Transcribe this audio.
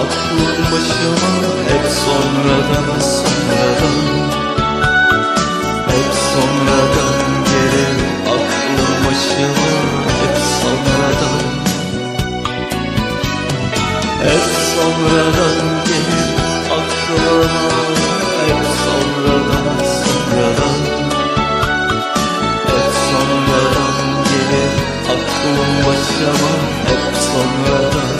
aklım başıma Hep sonradan sonradan. Hep sonradan gelir aklım başıma Hep sonradan. Hep sonradan gelir aklıma Hep sonradan sonradan. Hep sonradan gelir aklım başıma Hep sonradan